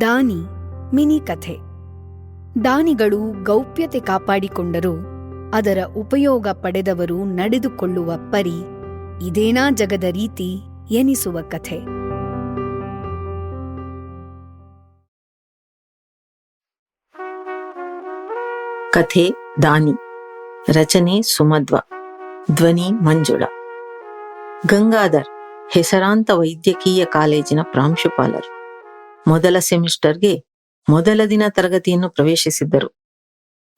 ದಾನಿ ಮಿನಿ ಕಥೆ. ದಾನಿಗಳು ಗೌಪ್ಯತೆ ಕಾಪಾಡಿಕೊಂಡರೂ, ಅದರ ಉಪಯೋಗ ಪಡೆದವರು ನಡೆದುಕೊಳ್ಳುವ ಪರಿ ಇದೇನಾ ಜಗದ ರೀತಿ ಎನಿಸುವ ಕಥೆ. ಕಥೆ ದಾನಿ, ರಚನೆ ಸುಮಧ್ವ, ಧ್ವನಿ ಮಂಜುಳ. ಗಂಗಾಧರ್, ಹೆಸರಾಂತ ವೈದ್ಯಕೀಯ ಕಾಲೇಜಿನ ಪ್ರಾಂಶುಪಾಲರು. ಮೊದಲ ಸೆಮಿಸ್ಟರ್ಗೆ ಮೊದಲ ದಿನ ತರಗತಿಯನ್ನು ಪ್ರವೇಶಿಸಿದ್ದರು.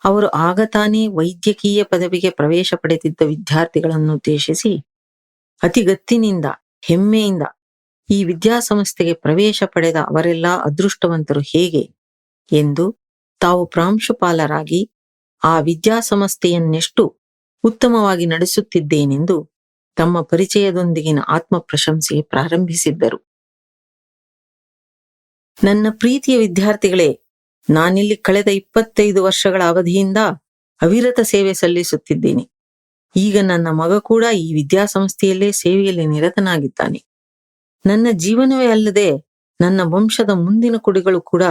ಅವರು ಆಗ ತಾನೇ ವೈದ್ಯಕೀಯ ಪದವಿಗೆ ಪ್ರವೇಶ ಪಡೆದಿದ್ದ ವಿದ್ಯಾರ್ಥಿಗಳನ್ನು ಉದ್ದೇಶಿಸಿ ಅತಿಗತ್ತಿನಿಂದ ಹೆಮ್ಮೆಯಿಂದ ಈ ವಿದ್ಯಾಸಂಸ್ಥೆಗೆ ಪ್ರವೇಶ ಪಡೆದ ಅವರೆಲ್ಲ ಅದೃಷ್ಟವಂತರು ಹೇಗೆ ಎಂದು ತಾವು ಪ್ರಾಂಶುಪಾಲರಾಗಿ ಆ ವಿದ್ಯಾಸಂಸ್ಥೆಯನ್ನೆಷ್ಟು ಉತ್ತಮವಾಗಿ ನಡೆಸುತ್ತಿದ್ದೇನೆಂದು ತಮ್ಮ ಪರಿಚಯದೊಂದಿಗಿನ ಆತ್ಮ ಪ್ರಶಂಸೆ ಪ್ರಾರಂಭಿಸಿದ್ದರು. ನನ್ನ ಪ್ರೀತಿಯ ವಿದ್ಯಾರ್ಥಿಗಳೇ, ನಾನಿಲ್ಲಿ ಕಳೆದ ಇಪ್ಪತ್ತೈದು ವರ್ಷಗಳ ಅವಧಿಯಿಂದ ಅವಿರತ ಸೇವೆ ಸಲ್ಲಿಸುತ್ತಿದ್ದೇನೆ. ಈಗ ನನ್ನ ಮಗ ಕೂಡ ಈ ವಿದ್ಯಾಸಂಸ್ಥೆಯಲ್ಲೇ ಸೇವೆಯಲ್ಲಿ ನಿರತನಾಗಿದ್ದಾನೆ. ನನ್ನ ಜೀವನವೇ ಅಲ್ಲದೆ ನನ್ನ ವಂಶದ ಮುಂದಿನ ಕುಡಿಗಳು ಕೂಡ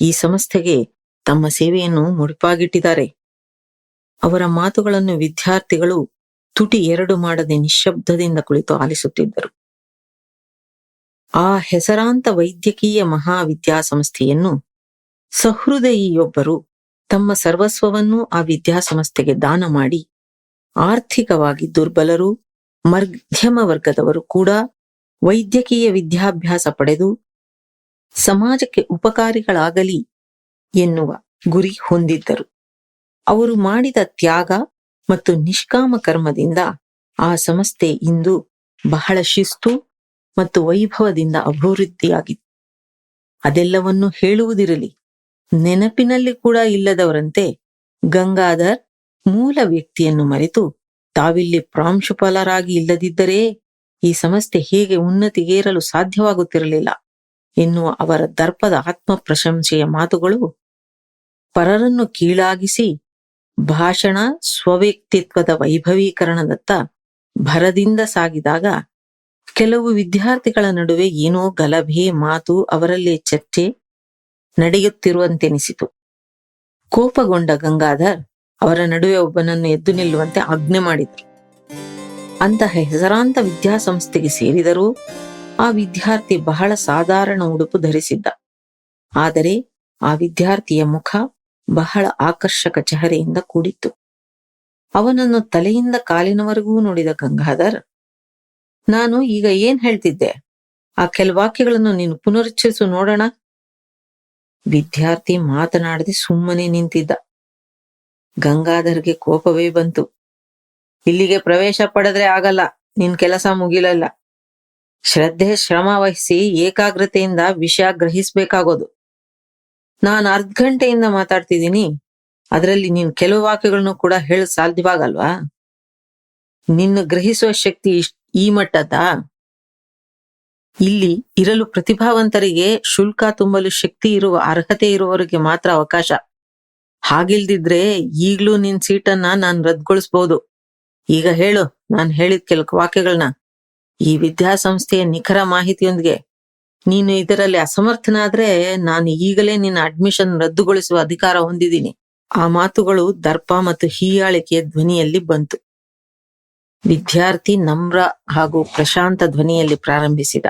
ಈ ಸಂಸ್ಥೆಗೆ ತಮ್ಮ ಸೇವೆಯನ್ನು ಮುಡಿಪಾಗಿಟ್ಟಿದ್ದಾರೆ. ಅವರ ಮಾತುಗಳನ್ನು ವಿದ್ಯಾರ್ಥಿಗಳು ತುಟಿ ಎರಡು ಮಾಡದೆ ನಿಶ್ಶಬ್ದದಿಂದ ಕುಳಿತು ಆಲಿಸುತ್ತಿದ್ದರು. ಆ ಹೆಸರಾಂತ ವೈದ್ಯಕೀಯ ಮಹಾವಿದ್ಯಾಸಂಸ್ಥೆಯನ್ನು ಸಹೃದಯಿಯೊಬ್ಬರು ತಮ್ಮ ಸರ್ವಸ್ವವನ್ನು ಆ ವಿದ್ಯಾಸಂಸ್ಥೆಗೆ ದಾನ ಮಾಡಿ ಆರ್ಥಿಕವಾಗಿ ದುರ್ಬಲರು, ಮಧ್ಯಮ ವರ್ಗದವರು ಕೂಡ ವೈದ್ಯಕೀಯ ವಿದ್ಯಾಭ್ಯಾಸ ಪಡೆದು ಸಮಾಜಕ್ಕೆ ಉಪಕಾರಿಗಳಾಗಲಿ ಎನ್ನುವ ಗುರಿ ಹೊಂದಿದ್ದರು. ಅವರು ಮಾಡಿದ ತ್ಯಾಗ ಮತ್ತು ನಿಷ್ಕಾಮ ಕರ್ಮದಿಂದ ಆ ಸಂಸ್ಥೆ ಇಂದು ಬಹಳ ಶಿಸ್ತು ಮತ್ತು ವೈಭವದಿಂದ ಅಭಿವೃದ್ಧಿಯಾಗಿತ್ತು ಅದೆಲ್ಲವನ್ನು ಹೇಳುವುದಿರಲಿ. ನೆನಪಿನಲ್ಲಿ ಕೂಡ ಇಲ್ಲದವರಂತೆ ಗಂಗಾಧರ್ ಮೂಲ ವ್ಯಕ್ತಿಯನ್ನು ಮರೆತು ತಾವಿಲ್ಲಿ ಪ್ರಾಂಶುಪಾಲರಾಗಿ ಇಲ್ಲದಿದ್ದರೆ ಈ ಸಂಸ್ಥೆ ಹೇಗೆ ಉನ್ನತಿಗೇರಲು ಸಾಧ್ಯವಾಗುತ್ತಿರಲಿಲ್ಲ ಎನ್ನುವ ಅವರ ದರ್ಪದ ಆತ್ಮ ಪ್ರಶಂಸೆಯ ಮಾತುಗಳು ಪರರನ್ನು ಕೀಳಾಗಿಸಿ ಭಾಷಣ ಸ್ವವ್ಯಕ್ತಿತ್ವದ ವೈಭವೀಕರಣದತ್ತ ಭರದಿಂದ ಸಾಗಿದಾಗ ಕೆಲವು ವಿದ್ಯಾರ್ಥಿಗಳ ನಡುವೆ ಏನೋ ಗಲಭೆ, ಮಾತು, ಅವರಲ್ಲಿ ಚರ್ಚೆ ನಡೆಯುತ್ತಿರುವಂತೆನಿಸಿತು. ಕೋಪಗೊಂಡ ಗಂಗಾಧರ್ ಅವರ ನಡುವೆ ಒಬ್ಬನನ್ನು ಎದ್ದು ನಿಲ್ಲುವಂತೆ ಆಜ್ಞೆ ಮಾಡಿದರು. ಅಂತಹ ಹೆಸರಾಂತ ವಿದ್ಯಾಸಂಸ್ಥೆಗೆ ಸೇರಿದರೂ ಆ ವಿದ್ಯಾರ್ಥಿ ಬಹಳ ಸಾಧಾರಣ ಉಡುಪು ಧರಿಸಿದ್ದ. ಆದರೆ ಆ ವಿದ್ಯಾರ್ಥಿಯ ಮುಖ ಬಹಳ ಆಕರ್ಷಕ ಚಹರೆಯಿಂದ ಕೂಡಿತ್ತು. ಅವನನ್ನು ತಲೆಯಿಂದ ಕಾಲಿನವರೆಗೂ ನೋಡಿದ ಗಂಗಾಧರ್ ನಾನು ಈಗ ಏನ್ ಹೇಳ್ತಿದ್ದೆ? ಆ ಕೆಲ ವಾಕ್ಯಗಳನ್ನು ನೀನು ಪುನರುಚ್ಚರಿಸು ನೋಡೋಣ. ವಿದ್ಯಾರ್ಥಿ ಮಾತನಾಡದೆ ಸುಮ್ಮನೆ ನಿಂತಿದ್ದ. ಗಂಗಾಧರ್ಗೆ ಕೋಪವೇ ಬಂತು. ಇಲ್ಲಿಗೆ ಪ್ರವೇಶ ಪಡೆದ್ರೆ ಆಗಲ್ಲ, ನಿನ್ ಕೆಲಸ ಮುಗಿಲಲ್ಲ. ಶ್ರದ್ಧೆ, ಶ್ರಮ ವಹಿಸಿ ಏಕಾಗ್ರತೆಯಿಂದ ವಿಷಯ ಗ್ರಹಿಸ್ಬೇಕಾಗೋದು. ನಾನು ಅರ್ಧ ಗಂಟೆಯಿಂದ ಮಾತಾಡ್ತಿದ್ದೀನಿ. ಅದರಲ್ಲಿ ನೀನ್ ಕೆಲವು ವಾಕ್ಯಗಳನ್ನು ಕೂಡ ಹೇಳ ಸಾಧ್ಯವಾಗಲ್ವಾ? ನಿನ್ನ ಗ್ರಹಿಸುವ ಶಕ್ತಿ ಇಷ್ಟ್ ಈ ಮಟ್ಟದ ಇಲ್ಲಿ ಇರಲು ಪ್ರತಿಭಾವಂತರಿಗೆ ಶುಲ್ಕ ತುಂಬಲು ಶಕ್ತಿ ಇರುವ, ಅರ್ಹತೆ ಇರುವವರಿಗೆ ಮಾತ್ರ ಅವಕಾಶ. ಹಾಗಿಲ್ದಿದ್ರೆ ಈಗ್ಲೂ ನಿನ್ ಸೀಟನ್ನ ನಾನ್ ರದ್ಗೊಳಿಸ್ಬೋದು ಈಗ ಹೇಳು, ನಾನ್ ಹೇಳಿದ ಕೆಲವು ವಾಕ್ಯಗಳನ್ನ ಈ ವಿದ್ಯಾಸಂಸ್ಥೆಯ ನಿಖರ ಮಾಹಿತಿಯೊಂದಿಗೆ, ನೀನು ಇದರಲ್ಲಿ ಅಸಮರ್ಥನಾದ್ರೆ ನಾನು ಈಗಲೇ ನಿನ್ನ ಅಡ್ಮಿಷನ್ ರದ್ದುಗೊಳಿಸುವ ಅಧಿಕಾರ ಹೊಂದಿದ್ದೀನಿ. ಆ ಮಾತುಗಳು ದರ್ಪ ಮತ್ತು ಹೀಯಾಳಿಕೆಯ ಧ್ವನಿಯಲ್ಲಿ ಬಂತು. ವಿದ್ಯಾರ್ಥಿ ನಮ್ರ ಹಾಗೂ ಪ್ರಶಾಂತ ಧ್ವನಿಯಲ್ಲಿ ಪ್ರಾರಂಭಿಸಿದ.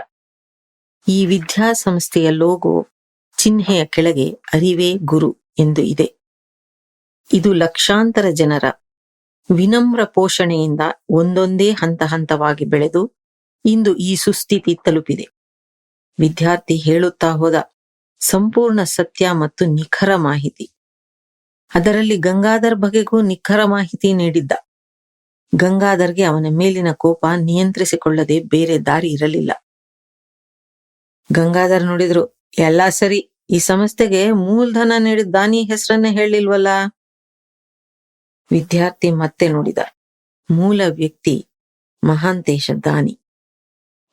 ಈ ವಿದ್ಯಾಸಂಸ್ಥೆಯ ಲೋಗೋ ಚಿಹ್ನೆಯ ಕೆಳಗೆ ಅರಿವೇ ಗುರು ಎಂದು ಇದೆ. ಇದು ಲಕ್ಷಾಂತರ ಜನರ ವಿನಮ್ರ ಪೋಷಣೆಯಿಂದ ಒಂದೊಂದೇ ಹಂತ ಹಂತವಾಗಿ ಬೆಳೆದು ಇಂದು ಈ ಸುಸ್ಥಿತಿ ತಲುಪಿದೆ. ವಿದ್ಯಾರ್ಥಿ ಹೇಳುತ್ತಾ ಹೋದ ಸಂಪೂರ್ಣ ಸತ್ಯ ಮತ್ತು ನಿಖರ ಮಾಹಿತಿ. ಅದರಲ್ಲಿ ಗಂಗಾಧರ್ ಬಗೆಗೂ ನಿಖರ ಮಾಹಿತಿ ನೀಡಿದ್ದ. ಗಂಗಾಧರ್ಗೆ ಅವನ ಮೇಲಿನ ಕೋಪ ನಿಯಂತ್ರಿಸಿಕೊಳ್ಳದೆ ಬೇರೆ ದಾರಿ ಇರಲಿಲ್ಲ. ಗಂಗಾಧರ್ ನೋಡಿದ್ರು, ಎಲ್ಲಾ ಸರಿ, ಈ ಸಂಸ್ಥೆಗೆ ಮೂಲಧನ ನೀಡಿದ ದಾನಿ ಹೆಸರನ್ನ ಹೇಳಿಲ್ವಲ್ಲ ವಿದ್ಯಾರ್ಥಿ ಮತ್ತೆ ನೋಡಿದ, ಮೂಲ ವ್ಯಕ್ತಿ ಮಹಾಂತೇಶ ದಾನಿ.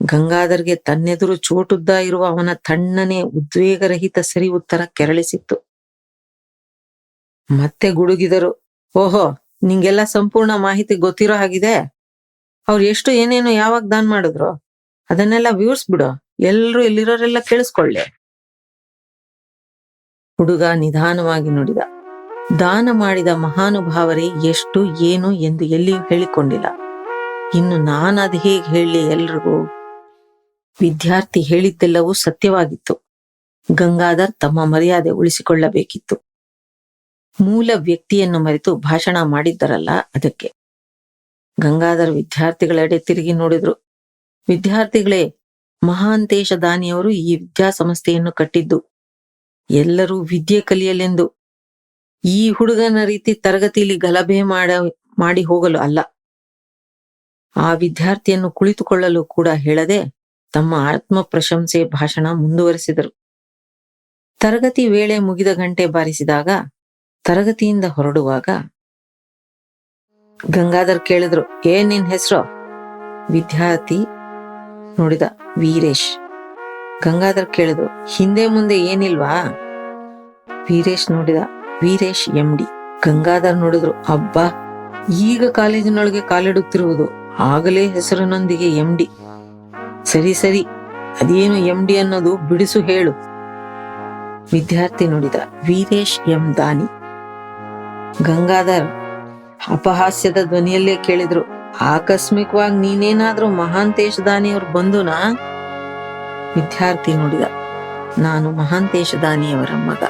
ಗಂಗಾಧರ್ಗೆ ತನ್ನೆದುರು ಚೋಟುದ್ದ ಇರುವ ಅವನ ತಣ್ಣನೆ ಉದ್ವೇಗರಹಿತ ಸರಿ ಉತ್ತರ ಕೆರಳಿಸಿತ್ತು. ಮತ್ತೆ ಗುಡುಗಿದರು, ಓಹೋ ನಿಂಗೆಲ್ಲ ಸಂಪೂರ್ಣ ಮಾಹಿತಿ ಗೊತ್ತಿರೋ ಹಾಗಿದೆ? ಅವ್ರು ಎಷ್ಟು ಏನೇನು ಯಾವಾಗ ದಾನ್ ಮಾಡಿದ್ರು? ಅದನ್ನೆಲ್ಲ ವಿವರಿಸ್ಬಿಡು. ಎಲ್ರು ಇಲ್ಲಿರೋರೆಲ್ಲ ಕೇಳಿಸ್ಕೊಳ್ಳಿ. ಹುಡುಗ ನಿಧಾನವಾಗಿ ನುಡಿದ. ದಾನ ಮಾಡಿದ ಮಹಾನುಭಾವರೇ, ಎಷ್ಟು ಏನು ಎಂದು ಎಲ್ಲಿಯೂ ಹೇಳಿಕೊಂಡಿಲ್ಲ. ಇನ್ನು ನಾನದು ಹೇಗೆ ಹೇಳಿ ಎಲ್ರಿಗೂ? ವಿದ್ಯಾರ್ಥಿ ಹೇಳಿದ್ದೆಲ್ಲವೂ ಸತ್ಯವಾಗಿತ್ತು. ಗಂಗಾಧರ್ ತಮ್ಮ ಮರ್ಯಾದೆ ಉಳಿಸಿಕೊಳ್ಳಬೇಕಿತ್ತು. ಮೂಲ ವ್ಯಕ್ತಿಯನ್ನು ಮರೆತು ಭಾಷಣ ಮಾಡಿದ್ದರಲ್ಲ ಅದಕ್ಕೆ. ಗಂಗಾಧರ್ ವಿದ್ಯಾರ್ಥಿಗಳೆಡೆ ತಿರುಗಿ ನೋಡಿದ್ರು. ವಿದ್ಯಾರ್ಥಿಗಳೇ ಮಹಾಂತೇಶ ದಾನಿಯವರು ಈ ವಿದ್ಯಾಸಂಸ್ಥೆಯನ್ನು ಕಟ್ಟಿದ್ದು. ಎಲ್ಲರೂ ವಿದ್ಯೆ ಕಲಿಯಲೆಂದು. ಈ ಹುಡುಗನ ರೀತಿ ತರಗತಿಯಲ್ಲಿ ಗಲಭೆ ಮಾಡ, ಮಾಡಿ ಹೋಗಲು ಅಲ್ಲ. ಆ ವಿದ್ಯಾರ್ಥಿಯನ್ನು ಕುಳಿತುಕೊಳ್ಳಲು ಕೂಡ ಹೇಳದೆ ತಮ್ಮ ಆತ್ಮ ಪ್ರಶಂಸೆ ಭಾಷಣ ಮುಂದುವರೆಸಿದರು. ತರಗತಿ ವೇಳೆ ಮುಗಿದ ಗಂಟೆ ಬಾರಿಸಿದಾಗ ತರಗತಿಯಿಂದ ಹೊರಡುವಾಗ ಗಂಗಾಧರ್ ಕೇಳಿದ್ರು ಏನ್ ನಿನ್ ಹೆಸರು? ವಿದ್ಯಾರ್ಥಿ ನೋಡಿದ, ವೀರೇಶ್. ಗಂಗಾಧರ್ ಕೇಳಿದ್ರು, ಹಿಂದೆ ಮುಂದೆ ಏನಿಲ್ವಾ? ವೀರೇಶ್ ನೋಡಿದ, ವೀರೇಶ್ ಎಂ ಡಿ ಗಂಗಾಧರ್ ನೋಡಿದ್ರು, ಅಬ್ಬಾ, ಈಗ ಕಾಲೇಜಿನೊಳಗೆ ಕಾಲಿಡುತ್ತಿರುವುದು, ಆಗಲೇ ಹೆಸರಿನೊಂದಿಗೆ ಎಂ ಡಿ ಸರಿ ಸರಿ, ಅದೇನು ಎಂ ಡಿ ಅನ್ನೋದು ಬಿಡಿಸು ಹೇಳು. ವಿದ್ಯಾರ್ಥಿ ನೋಡಿದ, ವೀರೇಶ್ ಎಂ ದಾನಿ. ಗಂಗಾಧರ್, ಅಪಹಾಸ್ಯದ ಧ್ವನಿಯಲ್ಲೇ ಕೇಳಿದ್ರು. ಆಕಸ್ಮಿಕವಾಗಿ ನೀನೇನಾದ್ರೂ ಮಹಾಂತೇಶ್ ದಾನಿಯವ್ರು ಬಂದುನಾ? ವಿದ್ಯಾರ್ಥಿ ನೋಡಿದ, ನಾನು ಮಹಾಂತೇಶ ದಾನಿಯವರ ಮಗ.